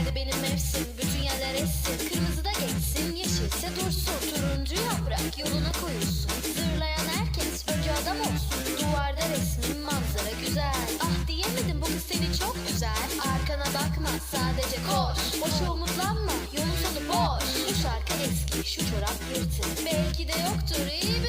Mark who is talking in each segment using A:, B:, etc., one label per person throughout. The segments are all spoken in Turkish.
A: Göklerde benim mevsim bütün yerler essin. Kırmızı da geçsin. Yeşilse dursun. Turuncu yaprak yoluna koyulsun. Zırlayan herkes önce adam olsun. Duvarda resmin manzara güzel. Ah diyemedim. Bu kız seni çok güzel. Arkana bakma. Sadece koş. Boşa umutlanma. Yolun sonu boş. Şu şarkı eski. Şu çorap yırtık. Belki de yoktur. İyi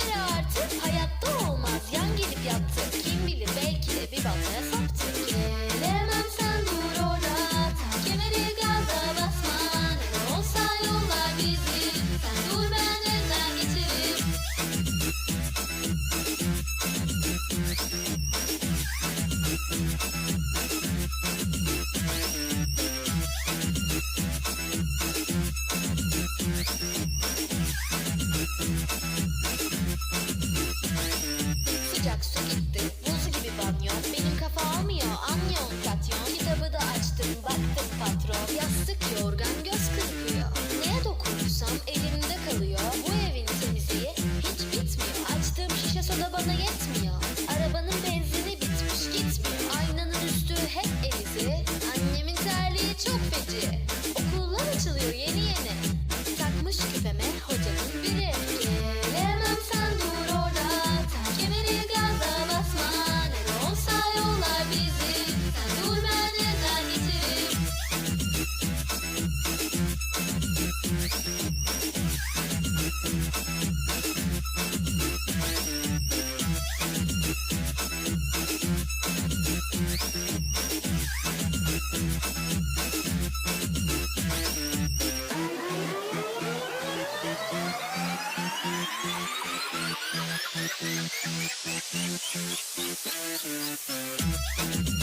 A: kaynak su gitti Buz gibi banyo. Benim kafa almıyor Anlıyor katyon kitabı da açtım baktım patron. Yastık yorgan göz kırpıyor. Neye dokunursam elimde kalıyor. Bu evin temizliği hiç bitmiyor. Açtığım şişe soda bana yetmiyor. Thank you.